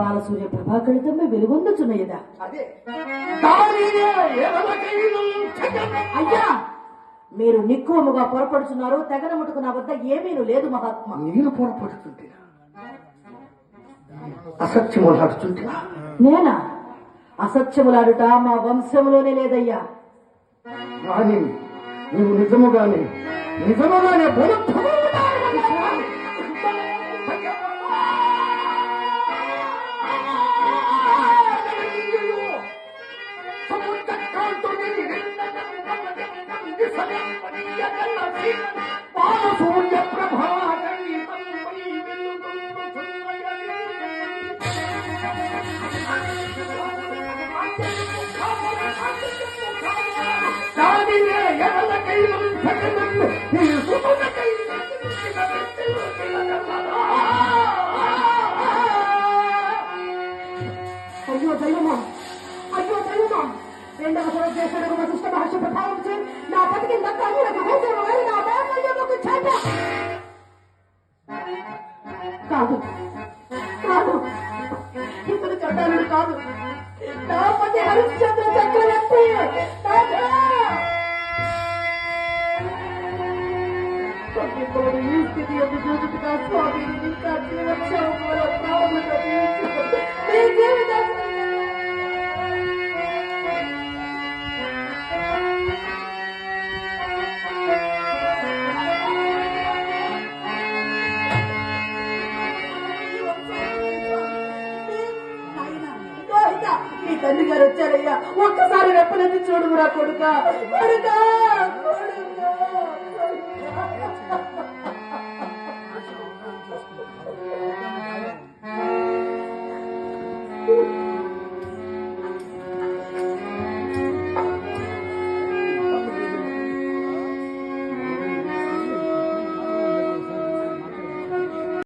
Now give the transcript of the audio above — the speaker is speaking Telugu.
బాలసూర్య దానినే ఎవరికైనా జగన్ అయ్యా మీరు నిక్కువముగా పొరపడుచున్నారు తెగనముటకు నా వద్ద ఏమీను లేదు మహాత్మా. నేను అసత్యములాడుతుంటేనా? నేనా? అసత్యములాడుట మా వంశములోనే లేదయ్యా. కానీ నిజముగానే నిజముగానే అయ్యో దైవమా అయ్యో దైవమా రెండవ సర్వదేశుడు వశిష్ఠ మహర్షి ప్రభావం కాదు. కాదు. ఇతను చెడ్డాడు కాదు. నా పతి హరిశ్చంద్ర చక్రవర్తి. ఈ స్థితి యొక్క ఇంకా జీవోత్సవంలో ప్రారంభంగా మీ తండ్రి గారు వచ్చారయ్యా ఒక్కసారి రెప్పలెత్తి చూడుమురా కొడుక కొడుక కొడుక